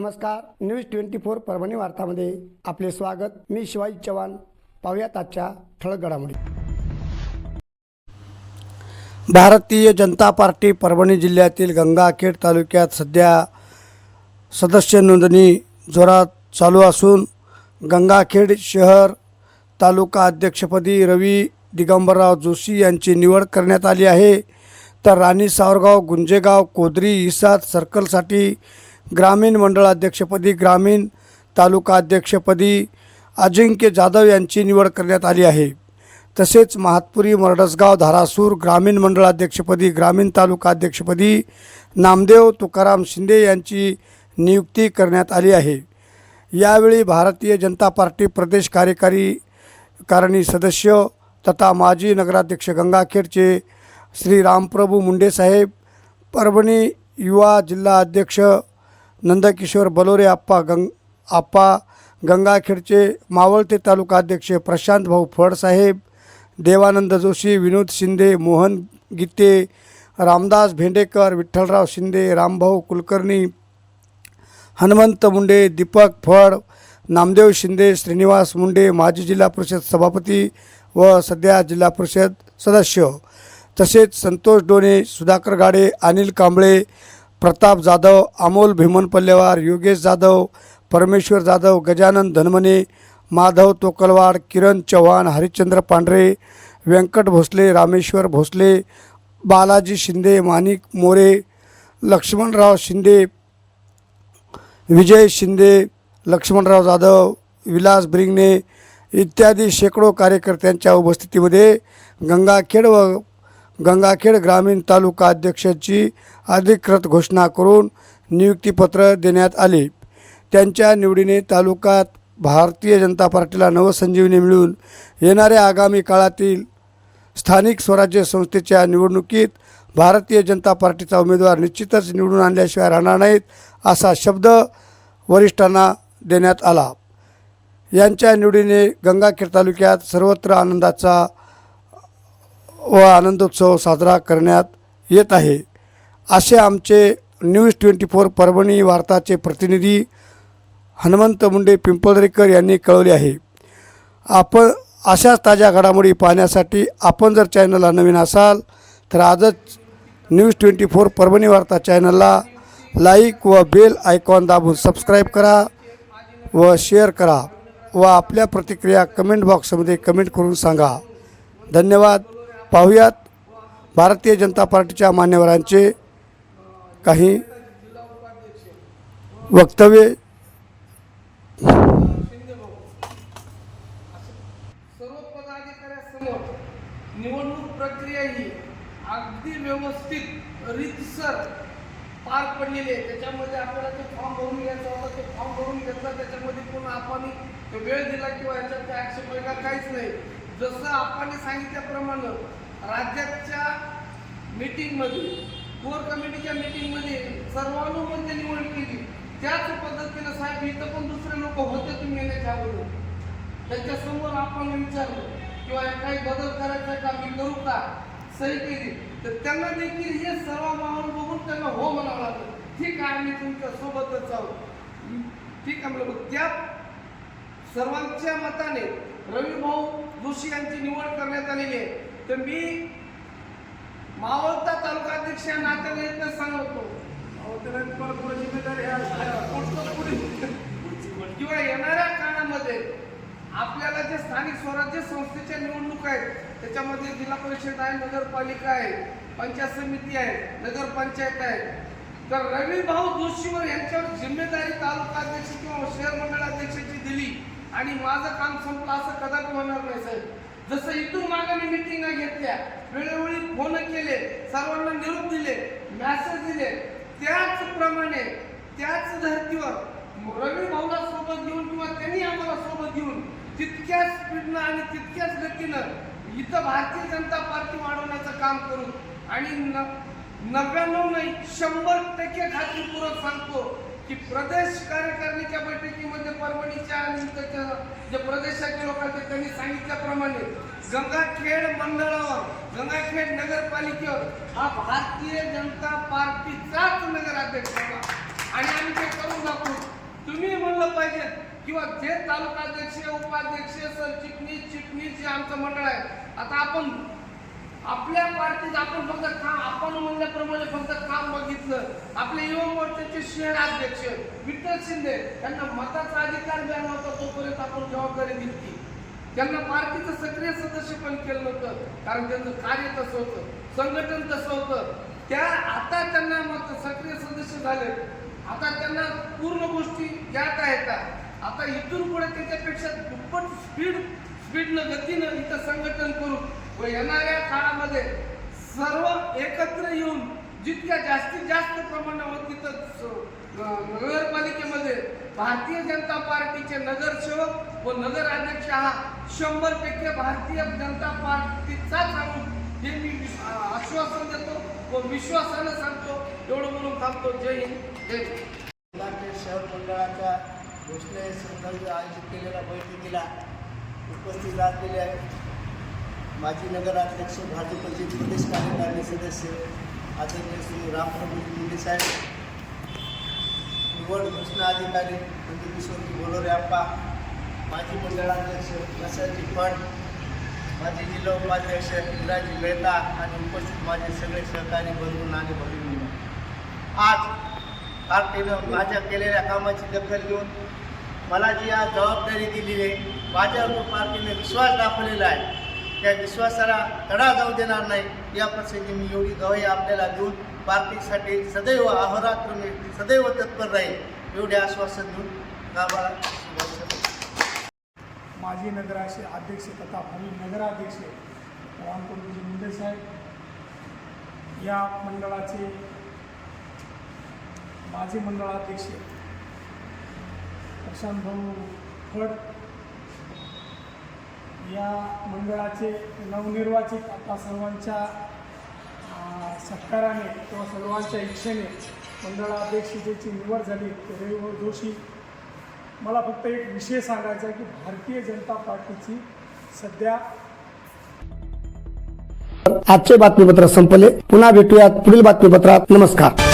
नमस्कार. News twenty four Parbhani वार्तामध्ये आपले स्वागत. मी शिवाजी चव्हाण. पाहुयात आजच्या ठळक घडामोडी. भारतीय जनता पार्टी परभणी जिल्ह्यातील गंगाखेड तालुक्यात सध्या सदस्य नोंदणी जोरात चालू असून गंगाखेड शहर तालुका अध्यक्षपदी रवी दिगंबरराव जोशी यांची निवड करण्यात आली आहे. तर राणी सावरगाव गुंजेगाव कोदरी इसाद सर्कलसाठी ग्रामीण मंडळाध्यक्षपदी ग्रामीण तालुका अध्यक्षपदी अजिंक्य जाधव यांची निवड करण्यात आली आहे. तसेच महातपुरी मरडसगाव धारासूर ग्रामीण मंडळाध्यक्षपदी ग्रामीण तालुका अध्यक्षपदी नामदेव तुकाराम शिंदे यांची नियुक्ती करण्यात आली आहे. यावेळी भारतीय जनता पार्टी प्रदेश कार्यकारी कारिणी सदस्य तथा माजी नगराध्यक्ष गंगाखेडचे श्री रामप्रभू मुंडे साहेब परभणी युवा जिल्हा अध्यक्ष नंदकिशोर बलोरे आप्पा गंग आप्पा गंगाखेडचे मावळते तालुका अध्यक्ष प्रशांत भाऊ फडसाहेब देवानंद जोशी विनोद शिंदे मोहन गीते रामदास भेंडेकर विठ्ठलराव शिंदे रामभाऊ कुलकर्णी हनुमंत मुंडे दीपक फड नामदेव शिंदे श्रीनिवास मुंडे माजी जिल्हा परिषद सभापती व सध्या जिल्हा परिषद सदस्य. तसेच संतोष डोणे सुधाकर गाडे अनिल कांबळे प्रताप जाधव अमोल भीमन पल्लेवार योगेश जाधव परमेश्वर जाधव गजानन धनमने माधव तोकलवाड किरण चव्हाण हरिश्चंद्र पांढरे व्यंकट भोसले रामेश्वर भोसले बालाजी शिंदे माणिक मोरे लक्ष्मणराव शिंदे विजय शिंदे लक्ष्मणराव जाधव विलास ब्रिंगणे इत्यादी शेकडो कार्यकर्त्यांच्या उपस्थितीमध्ये गंगाखेड व गंगाखेड ग्रामीण तालुका अध्यक्षाची अधिकृत घोषणा करून नियुक्तीपत्र देण्यात आले. त्यांच्या निवडीने तालुकात भारतीय जनता पार्टीला नवसंजीवनी मिळून येणाऱ्या आगामी काळातील स्थानिक स्वराज्य संस्थेच्या निवडणुकीत भारतीय जनता पार्टीचा उमेदवार निश्चितच निवडून आणल्याशिवाय राहणार नाहीत असा शब्द वरिष्ठांना देण्यात आला. यांच्या निवडीने गंगाखेड तालुक्यात सर्वत्र आनंदाचा व आनंदोत्सव साजरा करण्यात येत आहे. असे आमचे न्यूज ट्वेंटी फोर परभणी वार्ताचे प्रतिनिधी हनुमंत मुंडे पिंपळरेकर यांनी कळवले आहे. आपण अशाच ताज्या घडामोडी पाहण्यासाठी आपण जर चॅनलला नवीन असाल तर आजच न्यूज ट्वेंटी फोर परभणी वार्ता चॅनलला लाईक व बेल आयकॉन दाबून सबस्क्राईब करा व शेअर करा व आपल्या प्रतिक्रिया कमेंट बॉक्समध्ये कमेंट करून सांगा. धन्यवाद. पाहुयात. भारतीय जनता पार्टीच्या मान्यवरांचे काही वक्तव्य. निवडणूक प्रक्रिया ही अगदी व्यवस्थित रीतसर पार पडलेली आहे. त्याच्यामध्ये आपल्याला ते फॉर्म भरून घ्यायचा होता. ते फॉर्म भरून घेतला. त्याच्यामध्ये पुन्हा आपण वेळ दिला किंवा याच्यात काही आक्षेप काहीच नाही. जसं आपण सांगितल्याप्रमाणे राज्याच्या मीटिंगमध्ये कोर कमिटीच्या मीटिंगमध्ये सर्वानुमते निवड केली. त्याच पद्धतीनं साहेब इथं पण दुसरे लोक होते तुम्ही येण्याच्या अगोदर. त्याच्यासमोर आपण विचारलं किंवा काही बदल करायचा का मी करू का? सही केली. तर त्यांना देखील हे सर्व माहोल बघून त्यांना हो म्हणावं लागलं. ठीक आहे आम्ही तुमच्या सोबतच आहोत ठीक आहे म्हणलं त्या सर्वांच्या मताने रवी भाऊ जोशी यांची निवड करण्यात आलेली आहे. तर मी मावळता तालुका अध्यक्ष या नात्याने इथं सांगतो. जिम्मेदारी किंवा येणाऱ्या काळामध्ये आपल्याला जे स्थानिक स्वराज्य संस्थेच्या निवडणूक आहेत त्याच्यामध्ये जिल्हा परिषद आहे नगरपालिका आहे पंचायत समिती आहे नगरपंचायत आहे. तर रवी भाऊ जोशीवर यांच्यावर जिम्मेदारी तालुका अध्यक्ष किंवा शहर मंडळ अध्यक्षाची दिली आणि माझं काम संपलं असं कदापि होणार नाही साहेब. जसं इथून मागाने मिटिंगा घेतल्या वेळोवेळी फोन केले सर्वांना निरोप दिले मॅसेज दिले. त्याचप्रमाणे त्याच धर्तीवर रवी भाऊला सोबत घेऊन किंवा त्यांनी आम्हाला सोबत घेऊन तितक्याच स्पीडनं आणि तितक्याच गतीनं इथं भारतीय जनता पार्टी वाढवण्याचं काम करू आणि न नव्याण्णव नाही शंभर टक्के खात्रीपूर्वक सांगतो की प्रदेश कार्यकारिणीच्या बैठकीमध्ये परभणीच्या आणि जे प्रदेशाचे लोक आहेत त्यांनी सांगितल्याप्रमाणे गंगाखेड मंडळावर गंगाखेड नगरपालिकेवर हा भारतीय जनता पार्टीचाच नगराध्यक्ष होता. आणि आम्ही ते करून दाखवू तुम्ही म्हणलं पाहिजे किंवा जे तालुका अध्यक्ष उपाध्यक्ष सरचिटणीस चिटणीस जे आमचं मंडळ आहे आता आपण आपल्या पार्टीत आपण फक्त काम आपण म्हणल्याप्रमाणे फक्त काम बघितलं. आपले युवा मोर्चाचे शहर अध्यक्ष विठ्ठल शिंदे यांना मताचा अधिकार द्यावा होता तोपर्यंत आपण जबाबदारी दिली त्यांना पार्टीचं सक्रिय सदस्य पण केलं नव्हतं कारण त्यांचं कार्य तसं होतं संघटन तसं होतं. त्या आता त्यांना मग सक्रिय सदस्य झाले. आता त्यांना पूर्ण गोष्टी ज्ञात आहेत. आता इथून पुढे त्याच्यापेक्षा दुप्पट स्पीड स्पीडनं गतीनं इथं संघटन करून व येणाऱ्या काळामध्ये सर्व एकत्र येऊन जितक्या जास्तीत जास्त प्रमाणावर तिथं न- नगरपालिकेमध्ये भारतीय जनता पार्टीचे नगरसेवक व नगर अध्यक्ष हा शंभर टक्के भारतीय जनता पार्टीचाच आणून हे मी आश्वासन देतो व विश्वासानं सांगतो. एवढं म्हणून थांबतो. जय हिंद. जय हिंद. शहर मंडळाच्या घोषणे संदर्भात आयोजित केलेल्या बैठकीला उपस्थित असलेले माजी नगराध्यक्ष भाजपचे प्रदेश कार्यकारिणी सदस्य आदरणीय श्री रामप्रभू मुंडे साहेब निवड घोषणा अधिकारी नंदकिशोरजी बोलोरे अप्पा माजी मंडळाध्यक्ष प्रसादजी फड माजी जिल्हा उपाध्यक्ष इंद्राजी मेहता आणि उपस्थित माझे सगळे सहकारी बंधू आणि भगिनी आज पार्टीनं माझ्या केलेल्या कामाची दखल घेऊन मला जी आज जबाबदारी दिलेली आहे माझ्यावर पार्टीने विश्वास दाखवलेला आहे. त्या विश्वासाला तडा जाऊ देणार नाही. या प्रसंगी मी एवढी गवाही आपल्याला देऊन पार्टीसाठी सदैव अहोरात्र मी सदैव तत्पर राहील एवढे आश्वासन देऊन गावाला माजी नगराचे अध्यक्ष तथा भावी नगराध्यक्ष रामकुंडजी मुंडे साहेब या मंडळाचे माजी मंडळाध्यक्ष प्रशांत भाऊ फड या मंडळाचे नवनिर्वाचित आता सर्वांच्या सत्काराने किंवा सर्वांच्या इच्छेने मंडळाध्यक्षतेची निवड झाली ते रविभाऊ जोशी मला फक्त एक विषय सांगायचा आहे की भारतीय जनता पार्टीची सध्या आजचे बातमीपत्र संपले. पुन्हा भेटूयात पुढील बातमीपत्रात. नमस्कार.